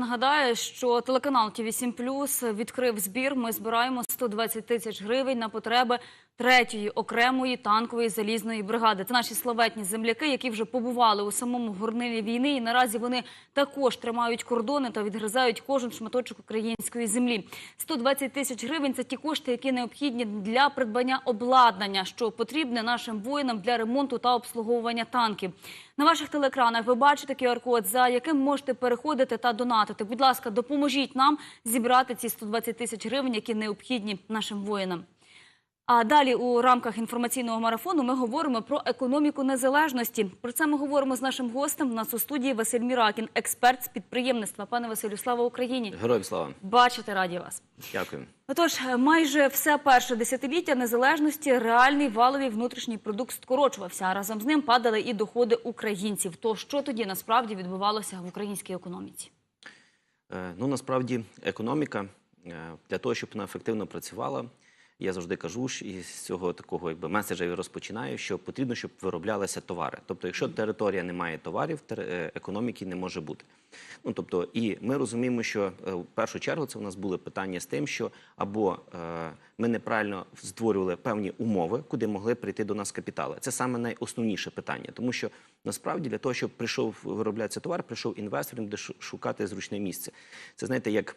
нагадаю, що телеканал ТВ 7 відкрив збір. Ми збираємо 120 тисяч гривень на потреби третьої окремої танкової залізної бригади. Це наші славетні земляки, які вже побували у самому горнилі війни. І наразі вони також тримають кордони та відгризають кожен шматочок української землі. 120 тисяч гривень це ті кошти, які необхідні для придбання обладнання, що потрібне нашим воїнам для ремонту та обслуговування танків. На ваших телекранах ви бачите QR-код, за яким можете переходити та донатити. Будь ласка, допоможіть нам зібрати ці 120 тисяч гривень, які необхідні нашим воїнам. А далі у рамках інформаційного марафону ми говоримо про економіку незалежності. Про це ми говоримо з нашим гостем. У нас у студії Василь Міракін, експерт з підприємництва. Пане Василю, слава Україні! Героям слава. Бачите, раді вас. Дякую. Отож, майже все перше десятиліття незалежності реальний валовий внутрішній продукт скорочувався. А разом з ним падали і доходи українців. То що тоді насправді відбувалося в українській економіці? Е, Ну насправді економіка е, для того, щоб вона ефективно працювала. Я завжди кажу і з цього такого якби меседжа і розпочинаю, що потрібно, щоб вироблялися товари. Тобто, якщо територія не має товарів, е, економіки не може бути. Ну тобто, і ми розуміємо, що е, в першу чергу це у нас були питання з тим, що або е, ми неправильно створювали певні умови, куди могли прийти до нас капітали. Це саме найосновніше питання, тому що насправді для того, щоб прийшов вироблятися товар, прийшов інвестор, він буде шукати зручне місце. Це знаєте, як.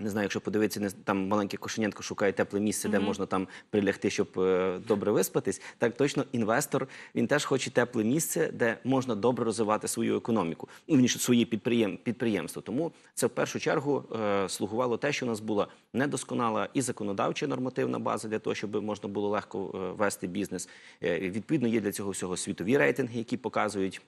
Не знаю, якщо подивитися, там маленьке кошенятко шукає тепле місце, де можна там прилягти, щоб е, добре виспатись. Так точно інвестор він теж хоче тепле місце, де можна добре розвивати свою економіку, ну свої підприєм, підприємства. Тому це в першу чергу е, слугувало те, що у нас була недосконала і законодавча нормативна база для того, щоб можна було легко е, вести бізнес. Е, відповідно, є для цього всього світові рейтинги, які показують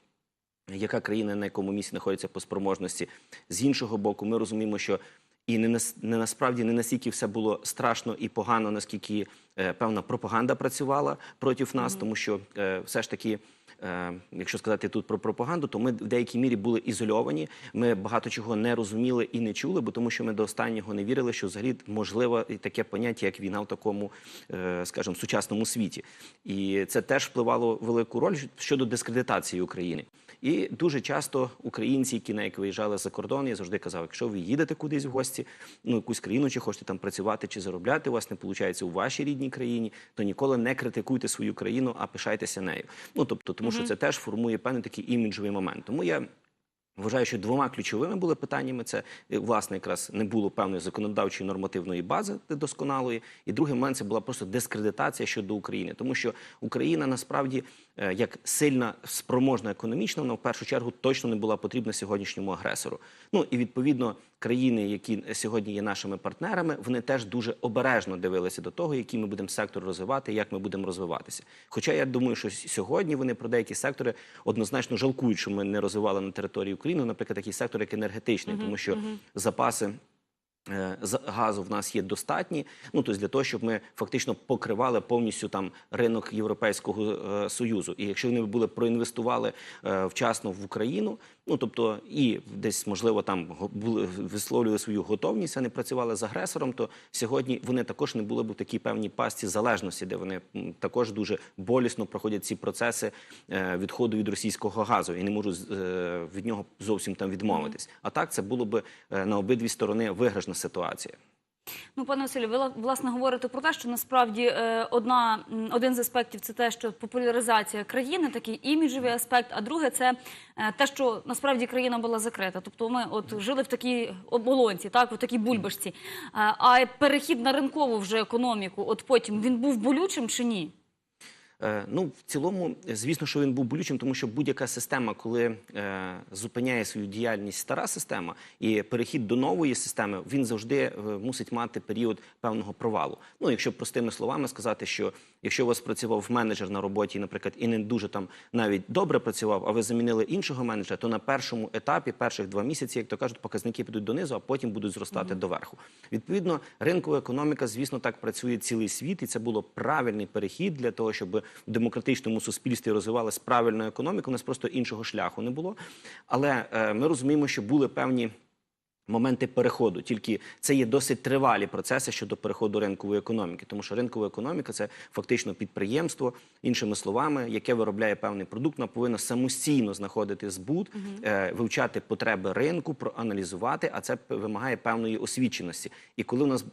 яка країна на якому місці знаходиться по спроможності. З іншого боку, ми розуміємо, що і не, не насправді не настільки все було страшно і погано, наскільки е, певна пропаганда працювала проти нас, тому що е, все ж таки. е, Якщо сказати тут про пропаганду, то ми в деякій мірі були ізольовані. Ми багато чого не розуміли і не чули, бо тому що ми до останнього не вірили, що взагалі можливо і таке поняття, як війна в такому, е, скажімо, сучасному світі. І це теж впливало велику роль щодо дискредитації України. І дуже часто українці, які навіть виїжджали за кордон, я завжди казав, якщо ви їдете кудись в гості, ну якусь країну, чи хочете там працювати чи заробляти, у вас не виходить у вашій рідній країні, то ніколи не критикуйте свою країну, а пишайтеся нею. Ну тобто, тому що це теж формує певний такий іміджовий момент. Тому я. Вважаю, що двома ключовими були питаннями. Це власне якраз не було певної законодавчої нормативної бази досконалої. І другий момент це була просто дискредитація щодо України, тому що Україна насправді е, як сильна спроможна економічно, вона в першу чергу точно не була потрібна сьогоднішньому агресору. Ну і відповідно країни, які сьогодні є нашими партнерами, вони теж дуже обережно дивилися до того, який ми будемо сектор розвивати, як ми будемо розвиватися. Хоча я думаю, що сьогодні вони про деякі сектори однозначно жалкують, що ми не розвивали на території України, наприклад, такий сектор, як енергетичний, тому що запаси. Е, Газу в нас є достатні, ну тобто для того, щоб ми фактично покривали повністю там ринок Європейського е, союзу. І якщо вони були проінвестували е, вчасно в Україну, ну тобто і десь можливо там були висловлювали свою готовність, а не працювали з агресором, то сьогодні вони також не були б в такій певній пастці залежності, де вони також дуже болісно проходять ці процеси е, відходу від російського газу і не можуть е, від нього зовсім там відмовитись. А так це було б е, на обидві сторони виграшна ситуація. Ну, пане Василю, ви власне говорите про те, що насправді е, одна один з аспектів це те, що популяризація країни, такий іміджовий аспект. А друге, це е, те, що насправді країна була закрита. Тобто, ми от жили в такій оболонці, так в такій бульбашці. Е, А перехід на ринкову вже економіку, от потім він був болючим чи ні? Е, Ну, в цілому, звісно, що він був болючим, тому що будь-яка система, коли е, зупиняє свою діяльність стара система і перехід до нової системи, він завжди е, мусить мати період певного провалу. Ну, якщо простими словами сказати, що якщо у вас працював менеджер на роботі, наприклад, і не дуже там навіть добре працював, а ви замінили іншого менеджера, то на першому етапі, перших два місяці, як то кажуть, показники підуть донизу, а потім будуть зростати доверху. Відповідно, ринкова економіка, звісно, так працює цілий світ, і це було правильний перехід для того, щоб в демократичному суспільстві розвивалась правильна економіка. У нас просто іншого шляху не було. Але е, ми розуміємо, що були певні моменти переходу. Тільки це є досить тривалі процеси щодо переходу ринкової економіки, тому що ринкова економіка це фактично підприємство, іншими словами, яке виробляє певний продукт, вона повинна самостійно знаходити збут, е, вивчати потреби ринку, проаналізувати, а це вимагає певної освіченості. І коли у нас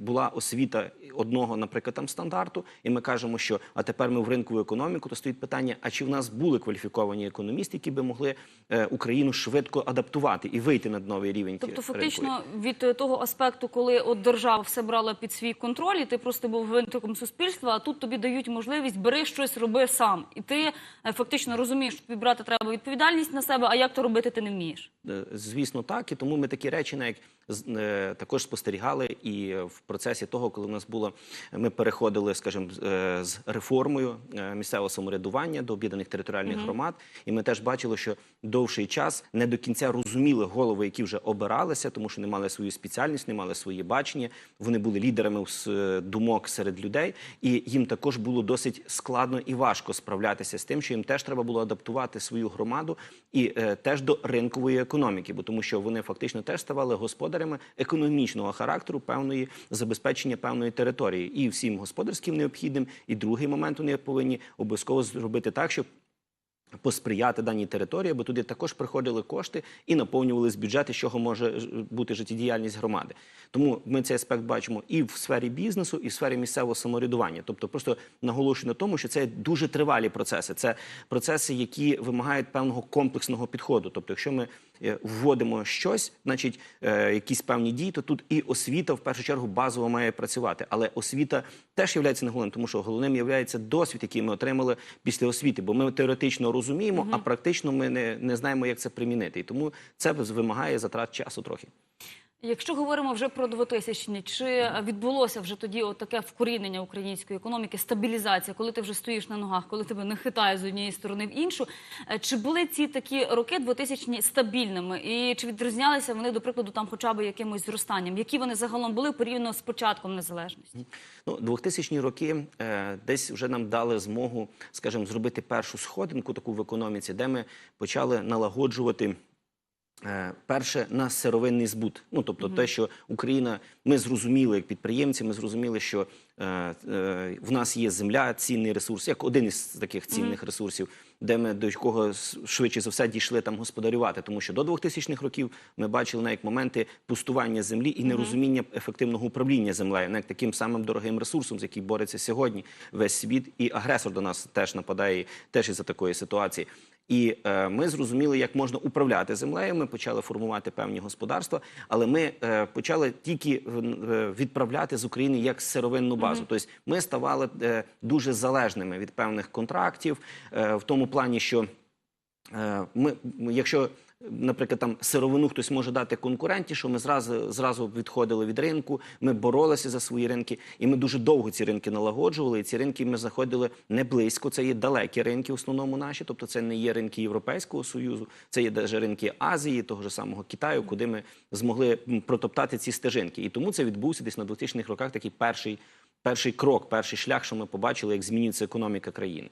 була освіта одного, наприклад, там стандарту, і ми кажемо, що а тепер ми в ринкову економіку, то стоїть питання: а чи в нас були кваліфіковані економісти, які би могли е, Україну швидко адаптувати і вийти на новий рівень? Тобто, ринковий? фактично, від е, того аспекту, коли от держава все брала під свій контроль, і ти просто був винтиком суспільства, а тут тобі дають можливість бери щось, роби сам. І ти е, фактично розумієш, що тобі брати треба відповідальність на себе, а як то робити ти не вмієш. Е, Звісно, так. І тому ми такі речі на е, також спостерігали і е, в процесі того, коли в нас було, ми переходили, скажімо, з- е, реформою е, місцевого самоврядування до об'єднаних територіальних громад. І ми теж бачили, що довший час не до кінця розуміли голови, які вже обиралися, тому що не мали свою спеціальність, не мали своє бачення. Вони були лідерами з е, думок серед людей, і їм також було досить складно і важко справлятися з тим, що їм теж треба було адаптувати свою громаду і е, теж до ринкової економіки, бо тому що вони фактично теж ставали господарями економічного характеру певної забезпечення певної території, і всім господарським необхідним. І другий момент вони повинні обов'язково зробити так, щоб посприяти даній території, бо туди також приходили кошти і наповнювались бюджети, з чого може бути життєдіяльність громади. Тому ми цей аспект бачимо і в сфері бізнесу, і в сфері місцевого самоврядування. Тобто, просто наголошую на тому, що це дуже тривалі процеси. Це процеси, які вимагають певного комплексного підходу. Тобто, якщо ми е, вводимо щось, значить е, якісь певні дії, то тут і освіта в першу чергу базово має працювати. Але освіта теж є головним, тому що головним є досвід, який ми отримали після освіти, бо ми теоретично розуміємо, а практично ми не, не знаємо, як це примінити. І тому це вимагає затрат часу трохи. Якщо говоримо вже про 2000-ні, чи відбулося вже тоді таке вкорінення української економіки, стабілізація, коли ти вже стоїш на ногах, коли тебе не хитає з однієї сторони в іншу? Е, Чи були ці такі роки 2000-ні стабільними? І чи відрізнялися вони, до прикладу, там хоча б якимось зростанням? Які вони загалом були порівняно з початком незалежності? Ну, 2000-ні роки е, десь вже нам дали змогу, скажімо, зробити першу сходинку таку в економіці, де ми почали налагоджувати. Е, Перше на сировинний збут. Ну тобто, те, що Україна, ми зрозуміли як підприємці, ми зрозуміли, що е, е, в нас є земля, цінний ресурс, як один із таких цінних ресурсів, де ми до якого швидше за все дійшли там господарювати. Тому що до 2000-х років ми бачили навіть моменти пустування землі і нерозуміння ефективного управління землею, як таким самим дорогим ресурсом, з яким бореться сьогодні весь світ, і агресор до нас теж нападає, теж із за такої ситуації. І е, ми зрозуміли, як можна управляти землею. Ми почали формувати певні господарства, але ми е, почали тільки е, відправляти з України як сировинну базу. Тобто ми ставали е, дуже залежними від певних контрактів, е, в тому плані, що Е, ми- якщо, наприклад, там сировину хтось може дати конкуренті, що ми зразу, зразу відходили від ринку, ми боролися за свої ринки, і ми дуже довго ці ринки налагоджували. І ці ринки ми знаходили не близько. Це є далекі ринки, в основному наші, тобто це не є ринки Європейського союзу, це є навіть ринки Азії, того ж самого Китаю, куди ми змогли протоптати ці стежинки. І тому це відбувся десь на 2000-х роках такий перший, перший крок, перший шлях, що ми побачили, як змінюється економіка країни.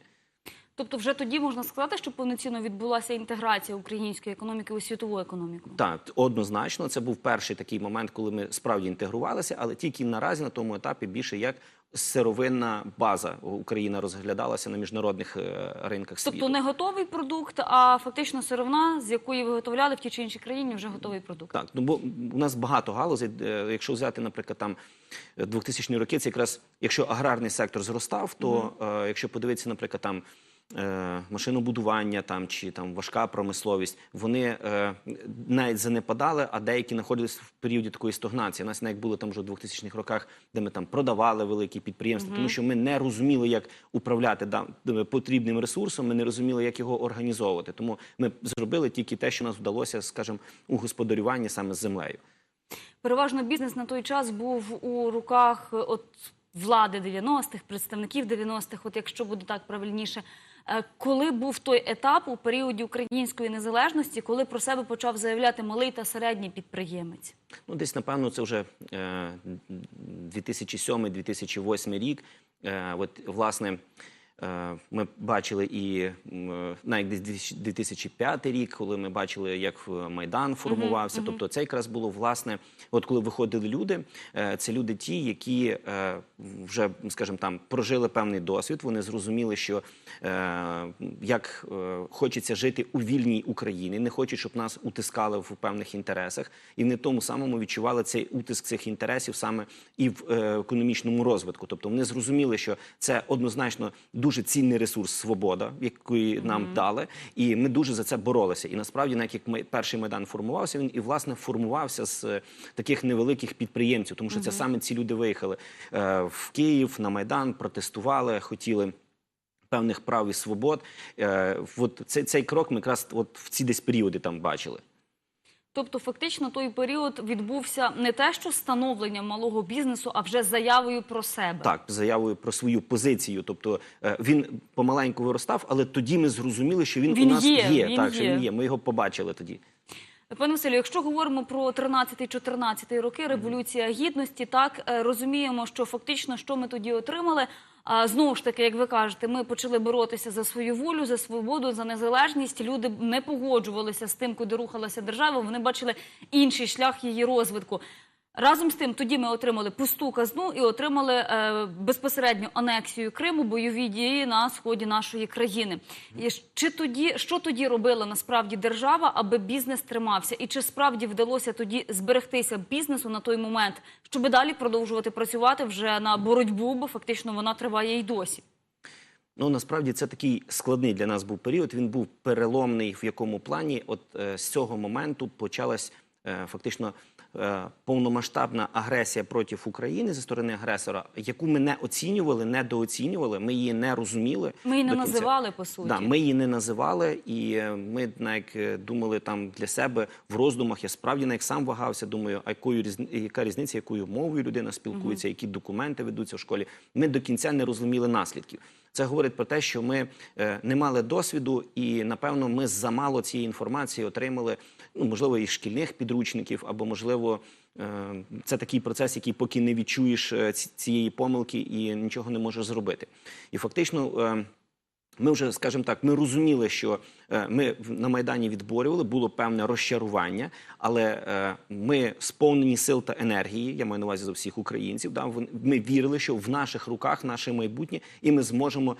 Тобто, вже тоді можна сказати, що повноцінно відбулася інтеграція української економіки у світову економіку. Так, однозначно, це був перший такий момент, коли ми справді інтегрувалися, але тільки наразі на тому етапі більше як сировинна база Україна розглядалася на міжнародних е, ринках світу. Тобто не готовий продукт, а фактично сировина, з якої виготовляли в тій чи іншій країні вже готовий продукт. Так, ну бо у нас багато галузей. е, Якщо взяти, наприклад, там е, 2000 роки, це якраз якщо аграрний сектор зростав, то е, якщо подивитися, наприклад, там. Е, Машинобудування там чи там важка промисловість, вони е, навіть занепадали, а деякі знаходились в періоді такої стагнації. У нас навіть були там вже в 2000-х роках, де ми там продавали великі підприємства, тому що ми не розуміли, як управляти да, потрібним ресурсом, ми не розуміли, як його організовувати. Тому ми зробили тільки те, що нас вдалося, скажімо, у господарюванні саме з землею. Переважно бізнес на той час був у руках е, от влади 90-х, представників 90-х, от якщо буде так правильніше. Е, Коли був той етап у періоді української незалежності, коли про себе почав заявляти малий та середній підприємець? Ну, десь, напевно, це вже е, 2007-2008 рік. Е, от, власне, Е, Ми бачили і е, навіть десь 2000 2005 рік, коли ми бачили, як е, Майдан формувався. Тобто, це якраз було власне, от коли виходили люди, е, це люди ті, які е, вже, скажімо, там прожили певний досвід. Вони зрозуміли, що е, як е, хочеться жити у вільній Україні, не хочуть, щоб нас утискали в певних інтересах, і в тому самому відчували цей утиск цих інтересів саме і в е, економічному розвитку. Тобто вони зрозуміли, що це однозначно дуже цінний ресурс свобода, який нам дали, і ми дуже за це боролися. І насправді, навіть як ми- перший майдан формувався, він і власне формувався з е, таких невеликих підприємців, тому що це саме ці люди виїхали е, в Київ на майдан, протестували, хотіли. Певних прав і свобод, Е, от цей, цей крок ми якраз от в ці десь періоди там бачили. Тобто, фактично, той період відбувся не те, що становленням малого бізнесу, а вже заявою про себе. Так, заявою про свою позицію. Тобто е, він помаленьку виростав, але тоді ми зрозуміли, що він, Він у нас є, він так, що є. він є. Ми його побачили тоді. Пане Василю, якщо говоримо про 13-14 роки, революція гідності, так е, розуміємо, що фактично, що ми тоді отримали. А знову ж таки, як ви кажете, ми почали боротися за свою волю, за свободу, за незалежність. Люди не погоджувалися з тим, куди рухалася держава. Вони бачили інший шлях її розвитку. Разом з тим, тоді ми отримали пусту казну і отримали е, безпосередньо анексію Криму, бойові дії на сході нашої країни. І чи тоді що тоді робила насправді держава, аби бізнес тримався, і чи справді вдалося тоді зберегтися бізнесу на той момент, щоб далі продовжувати працювати вже на боротьбу, бо фактично вона триває й досі. Ну насправді це такий складний для нас був період. Він був переломний в якому плані. От е, з цього моменту почалась е, фактично повномасштабна агресія проти України зі сторони агресора, яку ми не оцінювали, недооцінювали. Ми її не розуміли. Ми її не називали по суті. Да, ми її не називали, і е, ми навіть е, думали там для себе в роздумах. Я справді навіть сам вагався. Думаю, а якою яка різниця, якою мовою людина спілкується, які документи ведуться в школі. Ми до кінця не розуміли наслідків. Це говорить про те, що ми е, не мали досвіду, і напевно ми замало цієї інформації отримали. Ну можливо, із шкільних підручників, або можливо. е, Це такий процес, який поки не відчуєш е, цієї помилки і нічого не можеш зробити. І фактично, е, ми вже, скажімо так, ми розуміли, що ми на Майдані відборювали, було певне розчарування, але ми сповнені сил та енергії, я маю на увазі за всіх українців. Да, ми вірили, що в наших руках наше майбутнє, і ми зможемо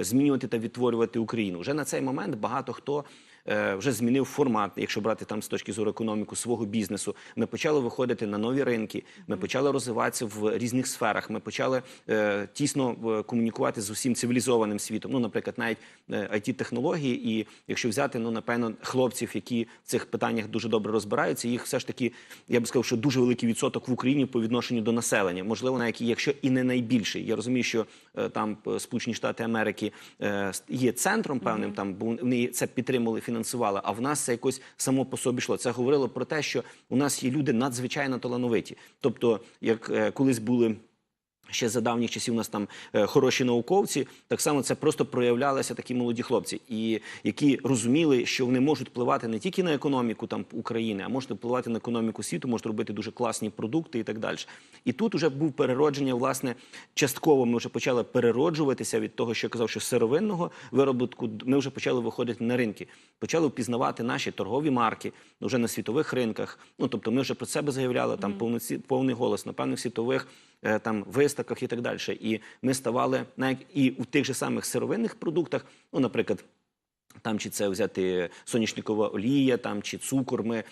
змінювати та відтворювати Україну. Вже на цей момент багато хто. Е, Вже змінив формат, якщо брати там з точки зору економіку свого бізнесу. Ми почали виходити на нові ринки. Ми почали розвиватися в різних сферах. Ми почали е, тісно е, комунікувати з усім цивілізованим світом. Ну, наприклад, навіть it технології. І якщо взяти, ну напевно, хлопців, які в цих питаннях дуже добре розбираються, їх все ж таки, я би сказав, що дуже великий відсоток в Україні по відношенню до населення. Можливо, навіть якщо і не найбільший. Я розумію, що там Сполучені Штати Америки є центром певним, там бо вони це підтримували, фінансували. А в нас це якось само по собі йшло. Це говорило про те, що у нас є люди надзвичайно талановиті. Тобто, як е, колись були. Ще за давніх часів у нас там е, хороші науковці. Так само це просто проявлялися такі молоді хлопці, і які розуміли, що вони можуть впливати не тільки на економіку там України, а можуть впливати на економіку світу, можуть робити дуже класні продукти і так далі. І тут вже був переродження. Власне, частково ми вже почали перероджуватися від того, що я казав, що сировинного виробітку ми вже почали виходити на ринки, почали впізнавати наші торгові марки вже на світових ринках. Ну тобто, ми вже про себе заявляли там повноці- повний голос на певних світових там виставках і так далі. І ми ставали навіть і у тих же самих сировинних продуктах, ну, наприклад. Там чи це взяти соняшникова олія, там чи цукор. Ми е,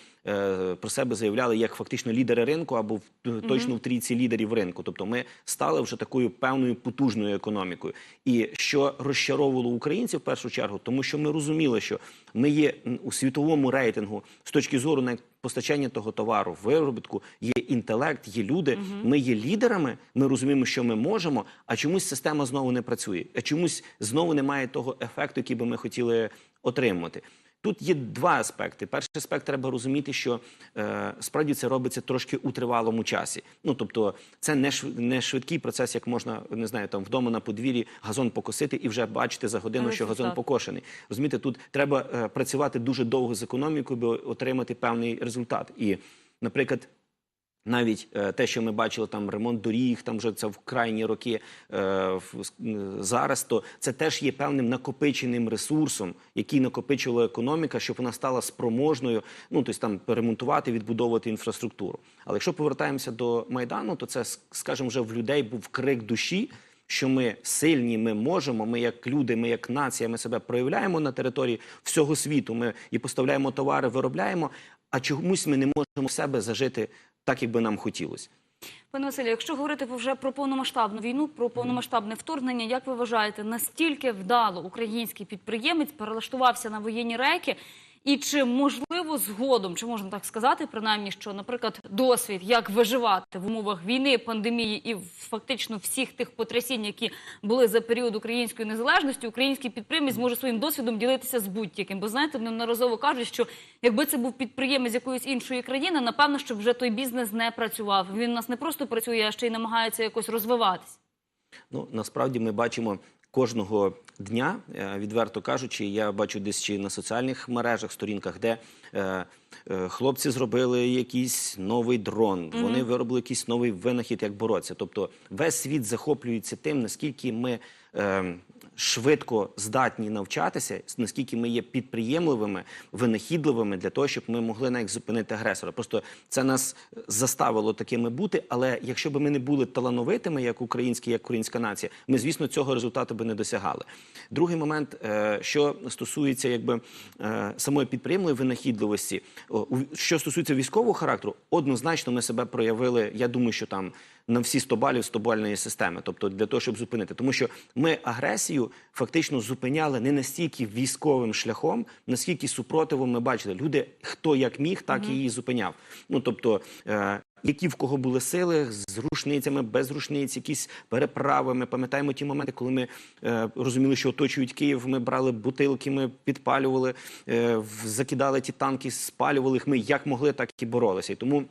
про себе заявляли як фактично лідери ринку або в, точно в трійці лідерів ринку. Тобто ми стали вже такою певною потужною економікою. І що розчаровувало українців в першу чергу, тому що ми розуміли, що ми є у світовому рейтингу з точки зору навіть постачання того товару, виробітку, є інтелект, є люди. Ми є лідерами. Ми розуміємо, що ми можемо, а чомусь система знову не працює. А чомусь знову немає того ефекту, який би ми хотіли отримати. Тут є два аспекти. Перший аспект треба розуміти, що е, справді це робиться трошки у тривалому часі. Ну тобто, це не шв- не швидкий процес, як можна не знаю, там вдома на подвір'ї газон покосити і вже бачити за годину, що газон так. покошений. Розумієте, тут треба е, працювати дуже довго з економікою, аби отримати певний результат. І, наприклад, Навіть е, те, що ми бачили, там ремонт доріг, там вже це в крайні роки е, м, зараз, то це теж є певним накопиченим ресурсом, який накопичувала економіка, щоб вона стала спроможною, ну тобто там перемонтувати, відбудовувати інфраструктуру. Але якщо повертаємося до майдану, то це скажімо, вже в людей був крик душі. Що ми сильні, ми можемо. Ми як люди, ми як нація, ми себе проявляємо на території всього світу. Ми і поставляємо товари, виробляємо. А чомусь ми не можемо в себе зажити так, як би нам хотілося. Пане Василю, якщо говорити вже про повномасштабну війну, про повномасштабне вторгнення, як ви вважаєте, настільки вдало український підприємець перелаштувався на воєнні рейки? І чи можливо згодом, чи можна так сказати, принаймні, що, наприклад, досвід, як виживати в умовах війни, пандемії і фактично всіх тих потрясінь, які були за період української незалежності, український підприємець зможе своїм досвідом ділитися з будь-яким. Бо знаєте, неодноразово кажуть, що якби це був підприємець якоїсь іншої країни, напевно, щоб вже той бізнес не працював. Він у нас не просто працює, а ще й намагається якось розвиватись. Ну насправді ми бачимо кожного дня, е, відверто кажучи, я бачу десь чи на соціальних мережах, сторінках, де е, е, хлопці зробили якийсь новий дрон, вони виробили якийсь новий винахід, як боротися. Тобто весь світ захоплюється тим, наскільки ми. Е, Швидко здатні навчатися, наскільки ми є підприємливими, винахідливими для того, щоб ми могли навіть зупинити агресора. Просто це нас заставило такими бути. Але якщо б ми не були талановитими, як українські, як українська нація, ми звісно цього результату би не досягали. Другий момент, е, що стосується якби е, самої підприємної винахідливості, що стосується військового характеру, однозначно ми себе проявили. Я думаю, що там на всі 100 балів 100 бальної системи, тобто для того, щоб зупинити, тому що ми агресію фактично зупиняли не настільки військовим шляхом, наскільки супротивом ми бачили. Люди хто як міг, так і її зупиняв. Ну тобто. Е, які в кого були сили з рушницями, без рушниць, якісь переправи. Ми пам'ятаємо ті моменти, коли ми е, розуміли, що оточують Київ. Ми брали бутилки, ми підпалювали, е, закидали ті танки, спалювали їх. Ми як могли, так і боролися. І тому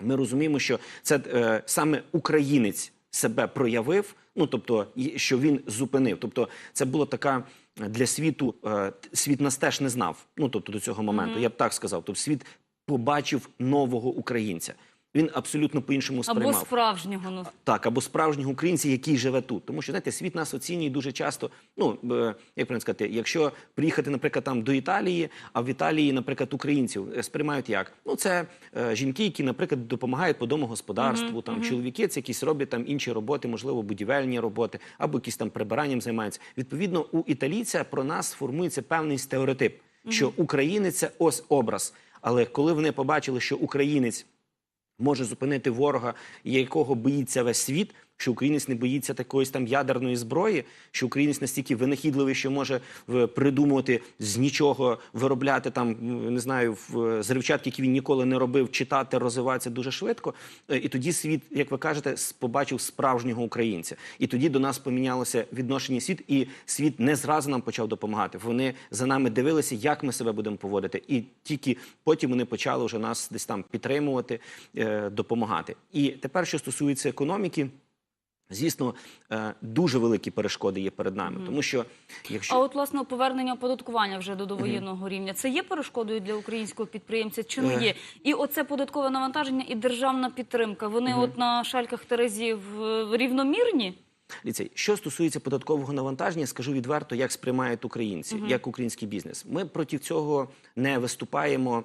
ми розуміємо, що це е, саме українець себе проявив. Ну тобто, що він зупинив. Тобто, це була така для світу. Е, світ нас теж не знав. Ну тобто до цього моменту. Я б так сказав. Тобто, світ побачив нового українця. Він абсолютно по-іншому Або справжнього. Ну Так, або справжнього українця, який живе тут. Тому що знаєте, світ нас оцінює дуже часто. Ну як правильно сказати, якщо приїхати, наприклад, там до Італії, а в Італії, наприклад, українців е, сприймають як? Ну це е, жінки, які, наприклад, допомагають по домогосподарству, там чоловіки, це якісь роблять там інші роботи, можливо, будівельні роботи, або якісь там прибиранням займаються. Відповідно, у італійця про нас формується певний стереотип, що українець це ось образ. Але коли вони побачили, що українець може зупинити ворога, якого боїться весь світ. Що українець не боїться такої там ядерної зброї, що українець настільки винахідливий, що може придумувати з нічого виробляти там, не знаю, зривчатки, які він ніколи не робив, читати, розвиватися дуже швидко. Е, І тоді світ, як ви кажете, побачив справжнього українця. І тоді до нас помінялося відношення світ, і світ не зразу нам почав допомагати. Вони за нами дивилися, як ми себе будемо поводити, і тільки потім вони почали вже нас десь там підтримувати, е, допомагати. І тепер, що стосується економіки. Звісно, е, дуже великі перешкоди є перед нами, тому що якщо а от власне повернення оподаткування вже до довоєнного рівня це є перешкодою для українського підприємця чи не Е. є? І оце податкове навантаження і державна підтримка. Вони от на шальках Терезів е, рівномірні. Дивіться, що стосується податкового навантаження, скажу відверто, як сприймають українці, як український бізнес. Ми проти цього не виступаємо.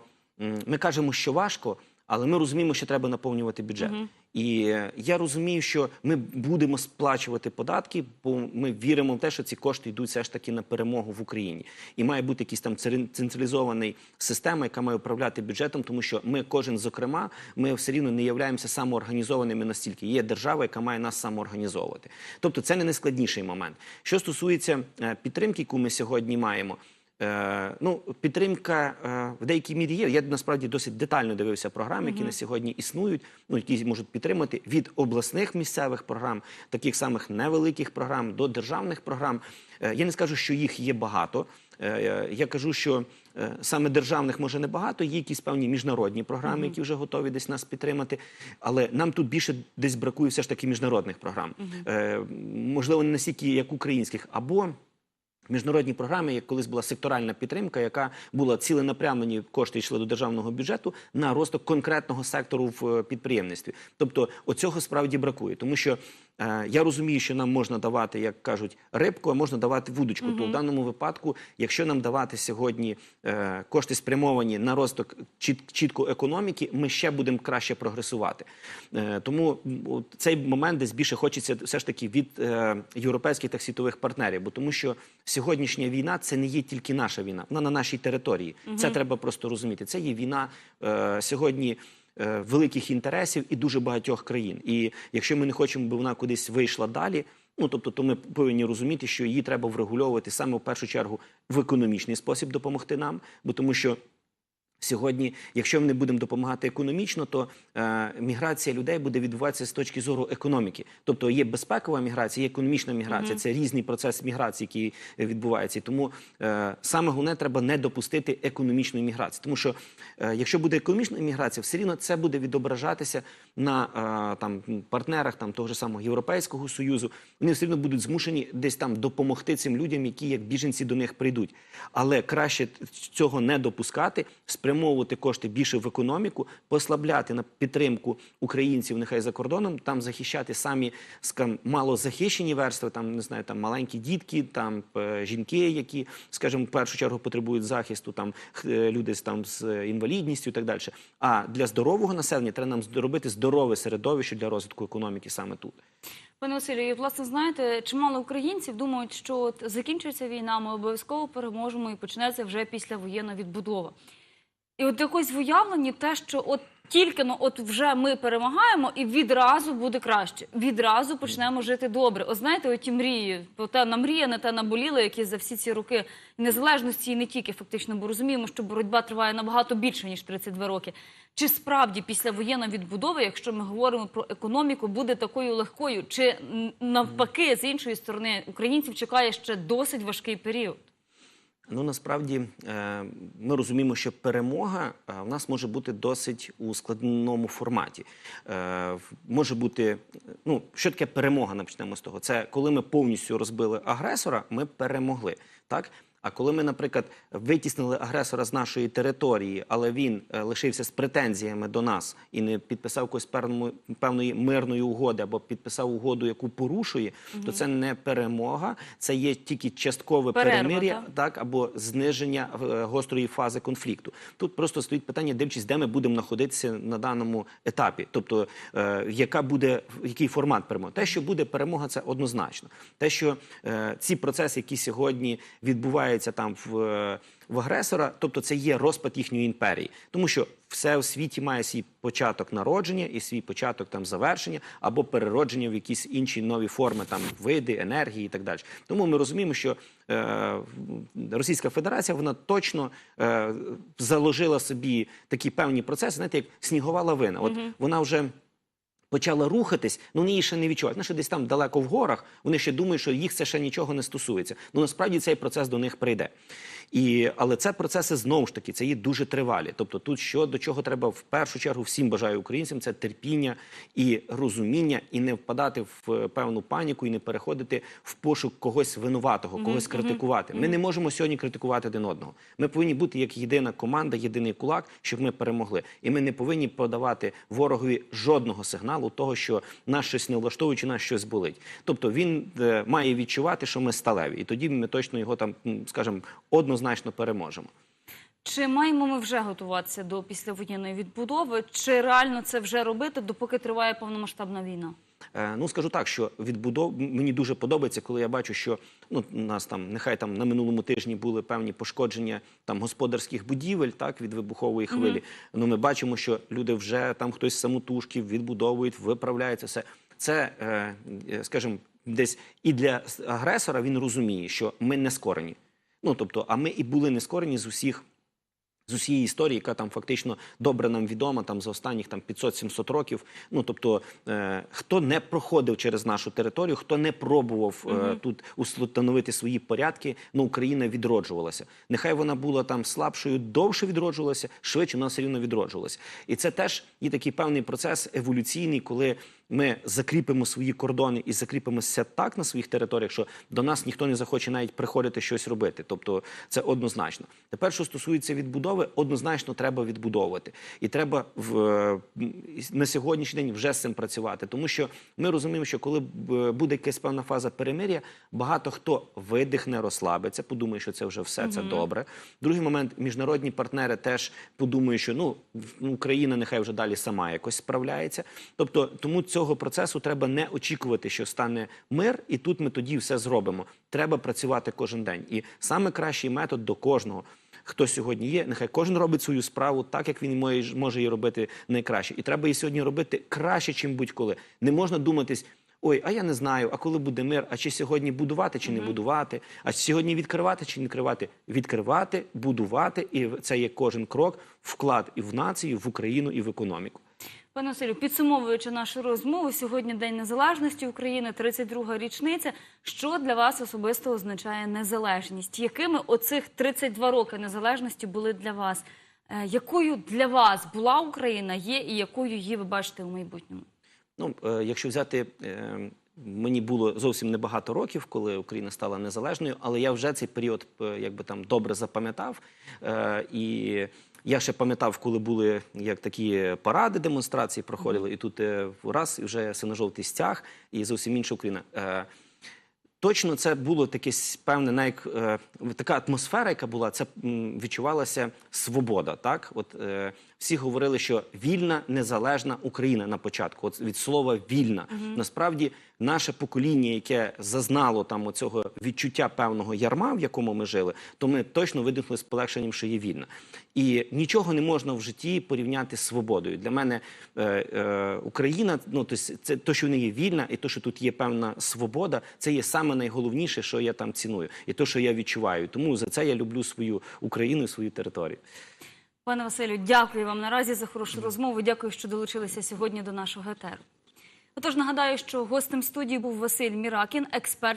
Ми кажемо, що важко, але ми розуміємо, що треба наповнювати бюджет. І е, я розумію, що ми будемо сплачувати податки, бо ми віримо в те, що ці кошти йдуть все ж таки на перемогу в Україні. І має бути якийсь там централізований система, яка має управляти бюджетом, тому що ми, кожен зокрема, ми все рівно не являємося самоорганізованими настільки. Є держава, яка має нас самоорганізовувати. Тобто, це не найскладніший момент. Що стосується е, підтримки, яку ми сьогодні маємо. Е, ну, підтримка е, в деякій мірі є. Я насправді досить детально дивився програми, які на сьогодні існують, ну які можуть підтримати від обласних місцевих програм, таких самих невеликих програм до державних програм. Е, я не скажу, що їх є багато. Я кажу, що саме державних може не багато, є якісь певні міжнародні програми, які вже готові десь нас підтримати. Але нам тут більше десь бракує все ж таки міжнародних програм. Е, можливо, не настільки як українських, або Міжнародні програми, як колись була секторальна підтримка, яка була ціленапрямлені кошти йшли до державного бюджету на розвиток конкретного сектору в е, підприємництві. Тобто, оцього справді бракує, тому що е, я розумію, що нам можна давати, як кажуть, рибку, а можна давати вудочку. То в даному випадку, якщо нам давати сьогодні е, кошти спрямовані на розвиток чіт, чітко економіки, ми ще будемо краще прогресувати. Е, тому от цей момент десь більше хочеться все ж таки від е, європейських та світових партнерів, бо тому що сьогоднішня війна це не є тільки наша війна, вона на нашій території. Це треба просто розуміти. Це є війна е, сьогодні. е, Великих інтересів і дуже багатьох країн. І якщо ми не хочемо, щоб вона кудись вийшла далі, ну тобто, то ми повинні розуміти, що її треба врегульовувати саме в першу чергу в економічний спосіб допомогти нам, бо тому що Сьогодні, якщо ми не будемо допомагати економічно, то е, міграція людей буде відбуватися з точки зору економіки. Тобто є безпекова міграція, є економічна міграція. Це різний процес міграції, який е, відбувається. Тому е, саме головне треба не допустити економічної міграції. Тому що е, якщо буде економічна міграція, все рівно це буде відображатися на е, там партнерах там того ж самого Європейського союзу. Вони все рівно будуть змушені десь там допомогти цим людям, які як біженці до них прийдуть. Але краще цього не допускати, спрямовувати кошти більше в економіку, послабляти на підтримку українців, нехай за кордоном, там захищати самі скажімо, малозахищені верстви, там не знаю, там маленькі дітки, там е, жінки, які, скажімо, в першу чергу потребують захисту, там е, люди там з інвалідністю і так далі. А для здорового населення треба нам зробити здорове середовище для розвитку економіки саме тут. Пане Василю, і, власне, знаєте, чимало українців думають, що от закінчується війна, ми обов'язково переможемо і почнеться вже післявоєнна відбудова. І от якось в уявленні те, що от тільки ну, от вже ми перемагаємо, і відразу буде краще. Відразу почнемо жити добре. От знаєте, оті мрії, то та намріяне, та наболіле, які за всі ці роки незалежності і не тільки фактично, бо розуміємо, що боротьба триває набагато більше ніж 32 роки. Чи справді післявоєнна відбудова, якщо ми говоримо про економіку, буде такою легкою? Чи навпаки, з іншої сторони, українців чекає ще досить важкий період? Ну насправді е, ми розуміємо, що перемога е, в нас може бути досить у складному форматі. Е, Може бути, ну що таке перемога? Почнемо з того. Це коли ми повністю розбили агресора, ми перемогли. Так. А коли ми, наприклад, витіснили агресора з нашої території, але він е, лишився з претензіями до нас і не підписав якоїсь певної, мирної угоди або підписав угоду, яку порушує, то це не перемога, це є тільки часткове Перерва, перемир'я, так? так або зниження е, гострої фази конфлікту. Тут просто стоїть питання, дивлячись, де ми будемо знаходитися на даному етапі. Тобто, е, яка буде який формат перемоги? Те, що буде перемога, це однозначно. Те, що е, ці процеси, які сьогодні відбуваються там в. В агресора, тобто це є розпад їхньої імперії, тому що все у світі має свій початок народження і свій початок там завершення або переродження в якісь інші нові форми, там види, енергії і так далі. Тому ми розуміємо, що е, Російська Федерація вона точно е, заложила собі такі певні процеси, знаєте, як снігова лавина. От вона вже. Почала рухатись, ну вони її ще не відчувають. Вони десь там далеко в горах. Вони ще думають, що їх це ще нічого не стосується. Ну насправді цей процес до них прийде. І, але це процеси знову ж таки, це є дуже тривалі. Тобто, тут що до чого треба в першу чергу всім бажаю українцям, це терпіння і розуміння, і не впадати в е, певну паніку, і не переходити в пошук когось винуватого, когось критикувати. Ми не можемо сьогодні критикувати один одного. Ми повинні бути як єдина команда, єдиний кулак, щоб ми перемогли. І ми не повинні подавати ворогові жодного сигналу того, що нас щось не влаштовує, чи нас щось болить. Тобто він е, має відчувати, що ми сталеві, і тоді ми точно його там, скажімо, однозначно переможемо. Чи маємо ми вже готуватися до післявоєнної відбудови? Чи реально це вже робити, допоки триває повномасштабна війна? Е, Ну скажу так, що відбудов мені дуже подобається, коли я бачу, що ну у нас там нехай там на минулому тижні були певні пошкодження там господарських будівель, так від вибухової хвилі. Ну ми бачимо, що люди вже там хтось самотужки відбудовують, виправляється все. Це, е, скажімо, десь і для агресора він розуміє, що ми не скорені. Ну тобто, а ми і були не скорені з усіх з усієї історії, яка там фактично добре нам відома там за останніх там 500-700 років. Ну тобто, е, хто не проходив через нашу територію, хто не пробував е, тут установити свої порядки, ну Україна відроджувалася. Нехай вона була там слабшою, довше відроджувалася, швидше вона все рівно відроджувалася. І це теж є такий певний процес еволюційний, коли ми закріпимо свої кордони і закріпимося так на своїх територіях, що до нас ніхто не захоче навіть приходити щось робити. Тобто це однозначно. Тепер, що стосується відбудови, однозначно треба відбудовувати. І треба в, е, на сьогоднішній день вже з цим працювати. Тому що ми розуміємо, що коли буде якась певна фаза перемир'я, багато хто видихне, розслабиться, подумає, що це вже все це добре. Другий момент, міжнародні партнери теж подумають, що ну в- Україна нехай вже далі сама якось справляється. Тобто, тому цього процесу треба не очікувати, що стане мир, і тут ми тоді все зробимо. Треба працювати кожен день. І саме кращий метод до кожного. Хто сьогодні є, нехай кожен робить свою справу так, як він може, її робити найкраще. І треба її сьогодні робити краще, чим будь-коли. Не можна думатись. Ой, а я не знаю, а коли буде мир, а чи сьогодні будувати, чи не будувати, а сьогодні відкривати чи не відкривати? Відкривати, будувати, і це є кожен крок, вклад і в націю, в Україну, і в економіку. Пане Василю, підсумовуючи нашу розмову, сьогодні День Незалежності України, 32-га річниця. Що для вас особисто означає незалежність? Якими оцих 32 роки незалежності були для вас? Е, Якою для вас була Україна, є і якою її ви бачите у майбутньому? Ну, е, якщо взяти, е, мені було зовсім небагато років, коли Україна стала незалежною, але я вже цей період якби там добре запам'ятав. І я ще пам'ятав, коли були як такі паради, демонстрації проходили, і тут е, раз і вже синожовтий стяг, і зовсім інша Україна. Е, Точно це було таке певне, навіть е, така атмосфера, яка була, це відчувалася свобода. Так, от всі говорили, що вільна, незалежна Україна на початку. От від слова вільна. Насправді, наше покоління, яке зазнало там оцього відчуття певного ярма, в якому ми жили, то ми точно видихнули з полегшенням, що є вільна. І нічого не можна в житті порівняти з свободою. Для мене е, е, Україна, ну то це то, що не є вільна, і то, що тут є певна свобода, це є саме найголовніше, що я там ціную, і то, що я відчуваю. Тому за це я люблю свою Україну і свою територію. Пане Василю, дякую вам наразі за хорошу розмову. Дякую, що долучилися сьогодні до нашого ГТР. Отож, нагадаю, що гостем студії був Василь Міракін, експерт